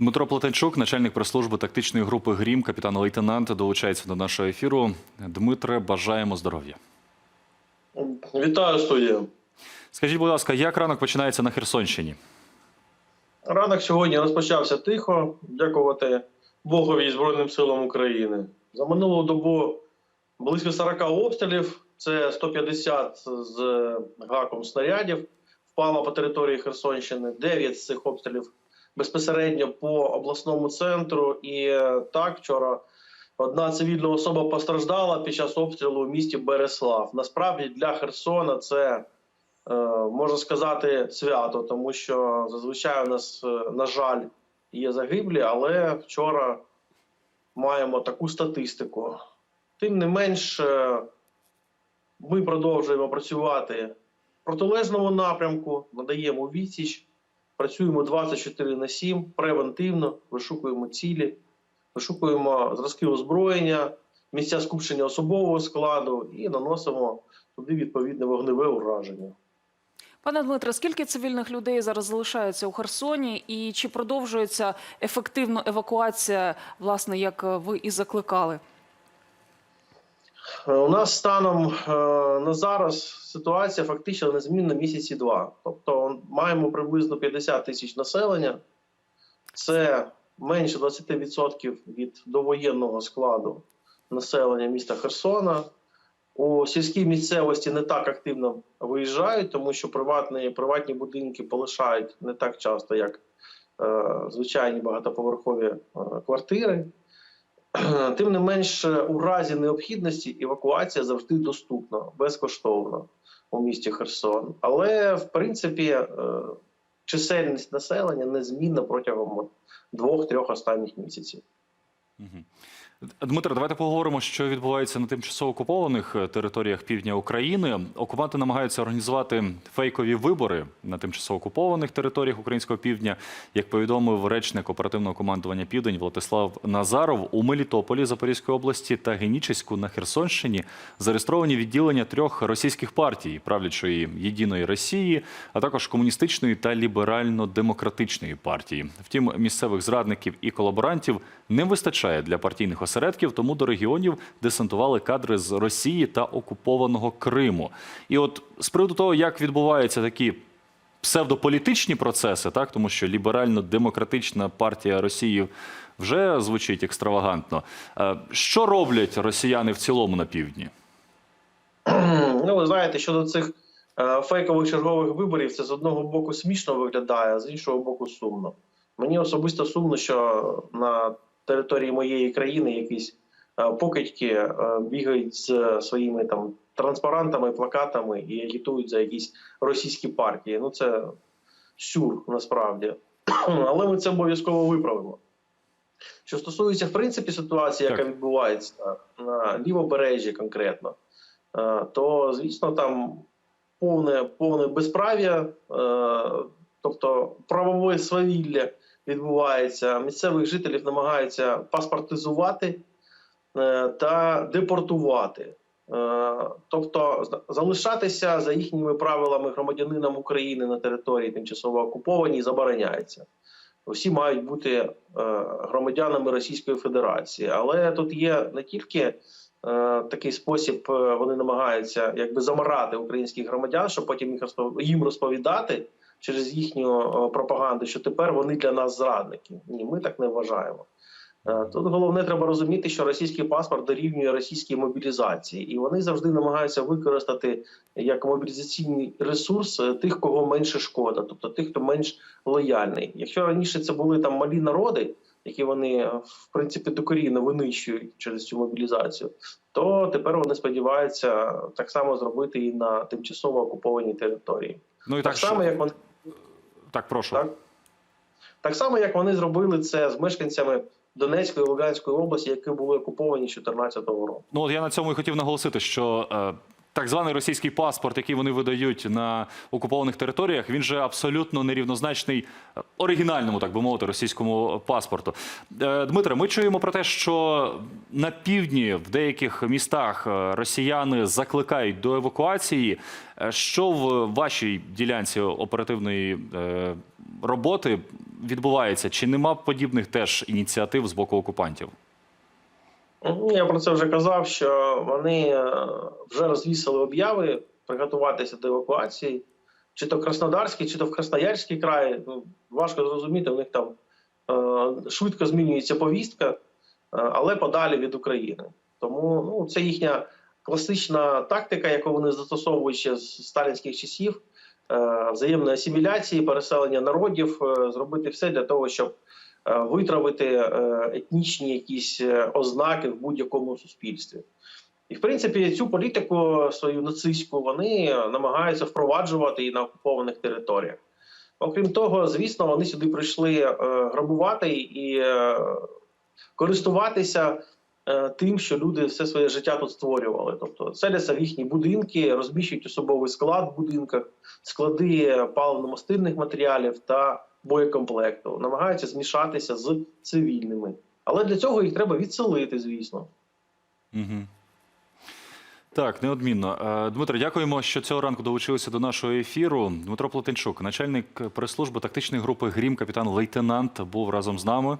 Дмитро Платенчук, начальник прес-служби тактичної групи Грім, капітан-лейтенант, долучається до нашого ефіру. Дмитре, бажаємо здоров'я. Вітаю студія. Скажіть, будь ласка, як ранок починається на Херсонщині? Ранок сьогодні розпочався тихо. Дякувати Богові і Збройним силам України. За минулу добу близько 40 обстрілів. Це 150 з гаком снарядів. Впало по території Херсонщини. 9 з цих обстрілів безпосередньо по обласному центру. І е, так, вчора одна цивільна особа постраждала під час обстрілу в місті Береслав. Насправді для Херсона це е, можна сказати, свято, тому що зазвичай у нас, е, на жаль, є загиблі, але вчора маємо таку статистику. Тим не менш, ми продовжуємо працювати в протилежному напрямку, надаємо відсіч, працюємо 24 на 7, превентивно, вишукуємо цілі, вишукуємо зразки озброєння, місця скупчення особового складу і наносимо туди відповідне вогневе ураження. Пане Дмитре, скільки цивільних людей зараз залишаються у Херсоні, і чи продовжується ефективно евакуація, власне, як ви і закликали? Е, У нас станом е, на зараз ситуація фактично незмінна місяці два. Тобто маємо приблизно 50 тисяч населення. Це менше 20% від довоєнного складу населення міста Херсона. У сільській місцевості не так активно виїжджають, тому що приватні, приватні будинки полишають не так часто, як е, звичайні багатоповерхові е, квартири. Тим не менш, у разі необхідності евакуація завжди доступна, безкоштовно у місті Херсон. Але в принципі е, чисельність населення незмінна протягом двох-трьох останніх місяців. Мгм. Дмитро, давайте поговоримо, що відбувається на тимчасово окупованих е, територіях півдня України. Окупанти намагаються організувати фейкові вибори на тимчасово окупованих територіях українського півдня. Як повідомив речник оперативного командування Південь Владислав Назаров, у Мелітополі Запорізької області та Генічеську на Херсонщині зареєстровані відділення трьох російських партій правлячої єдиної Росії, а також комуністичної та ліберально-демократичної партії. Втім, місцевих зрадників і колаборантів не вистачає для партійних осередків, тому до регіонів десантували кадри з Росії та окупованого Криму. І от з приводу того, як відбуваються такі псевдополітичні процеси, так тому що ліберально-демократична партія Росії вже звучить екстравагантно. Е, Що роблять росіяни в цілому на півдні? Ну, ви знаєте, щодо цих е, фейкових чергових виборів, це з одного боку смішно виглядає, а з іншого боку сумно. Мені особисто сумно, що на території моєї країни якісь е, покидьки е, бігають з своїми там транспарантами, плакатами і агітують за якісь російські партії. Ну це сюр насправді. Але ми це обов'язково виправимо. Що стосується в принципі ситуації, яка відбувається на лівобережжі конкретно, е, то звісно там повне, повне безправ'я, тобто правове свавілля відбувається. Місцевих жителів намагаються паспортизувати е, та депортувати. Е, Тобто залишатися за їхніми правилами громадянином України на території тимчасово окупованій забороняється. Всі мають бути е, громадянами Російської Федерації, але тут є не тільки такий спосіб, вони намагаються якби замарати українських громадян, щоб потім їм розповідати через їхню е, пропаганду, що тепер вони для нас зрадники. Ні, ми так не вважаємо. Е, Тут головне треба розуміти, що російський паспорт дорівнює російській мобілізації, і вони завжди намагаються використати як мобілізаційний ресурс е, тих, кого менше шкода, тобто тих, хто менш лояльний. Якщо раніше це були там малі народи, які вони в принципі докорінно винищують через цю мобілізацію, то тепер вони сподіваються так само зробити і на тимчасово окупованій території. Ну і Так, так, само, що... як вони так прошу. так? Так само, як вони зробили це з мешканцями Донецької і Луганської області, які були окуповані з 2014 року. Ну от я на цьому і хотів наголосити, що е, так званий російський паспорт, який вони видають на окупованих територіях, він же абсолютно нерівнозначний оригінальному, так би мовити, російському паспорту. Е, Дмитре, ми чуємо про те, що на півдні в деяких містах е, росіяни закликають до евакуації. Е, Що в вашій ділянці оперативної роботи відбувається? Чи нема подібних теж ініціатив з боку окупантів? Я про це вже казав, що вони е, вже розвісили обяви приготуватися до евакуації, чи то Краснодарський, чи то в Красноярський край. Ну, важко зрозуміти, у них там е, швидко змінюється повістка, е, але подалі від України. Тому ну, це їхня класична тактика, яку вони застосовують ще з сталінських часів. Взаємної асиміляції, переселення народів, зробити все для того, щоб витравити е, етнічні якісь е, ознаки в будь-якому суспільстві. І, в принципі, цю політику свою нацистську вони намагаються впроваджувати і на окупованих територіях. Окрім того, звісно, вони сюди прийшли е, грабувати і е, користуватися е, тим, що люди все своє життя тут створювали. Тобто селяться в їхні будинки, розміщують особовий склад в будинках, склади паливно-мастильних матеріалів та боєкомплекту, намагаються змішатися з цивільними. Але для цього їх треба відселити, звісно. Угу. Так, неодмінно. Е, Дмитро, дякуємо, що цього ранку долучилися до нашого ефіру. Дмитро Плотенчук, начальник прес-служби тактичної групи Грім, капітан лейтенант, був разом з нами.